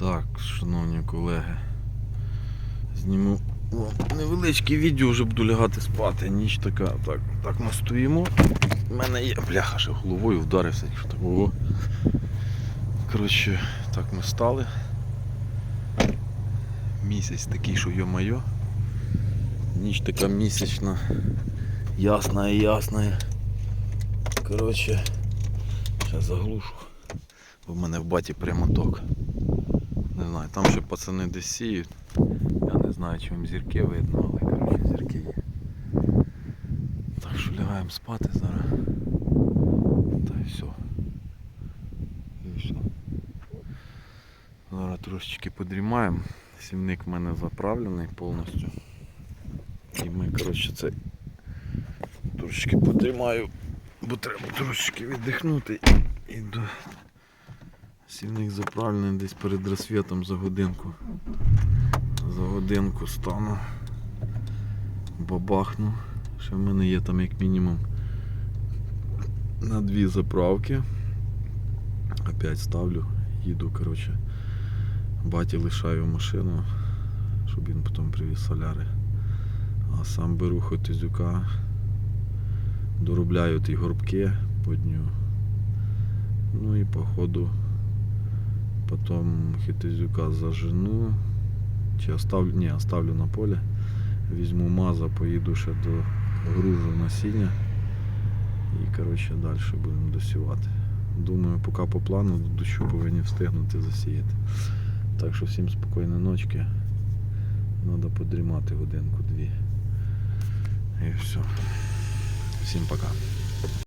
Так, шановні колеги. Зніму о, невеличке відео, вже буду лягати спати. Ніч така. Так, так ми стоїмо. У мене є. Бляха, ще головою вдарився, якщо так було. Коротше, так ми стали. Місяць такий, що йо-майо. Ніч така місячна. Ясна і ясна. Коротше, зараз заглушу. Бо в мене в баті прямоток. Не знаю, там ще пацани десь сіють. Я не знаю, чи вам зірки видно, але коротше зірки є. Так що лягаємо спати зараз. Та й все. І все. Зараз трошечки подрімаємо. Сівник в мене заправлений повністю. І ми, коротше, це трошечки подрімаю, бо треба трошечки віддихнути і до Сівник заправлений десь перед розсвітом за годинку. За годинку стану. Бабахну. Ще в мене є там як мінімум на дві заправки. Опять ставлю, їду, коротше. Баті лишаю машину, щоб він потім привіз соляри. А сам беру хотизюка, доробляю ті горбки по дню. Ну і по ходу Потом хитизюка зажену. Чи оставлю, ні, оставлю на полі. Візьму маза, поїду ще до гружу насіння. І коротше далі будемо досівати. Думаю, поки по плану до дощу повинні встигнути засіяти. Так що всім спокійної ночки. Треба подрімати годинку-дві. І все. Всім пока.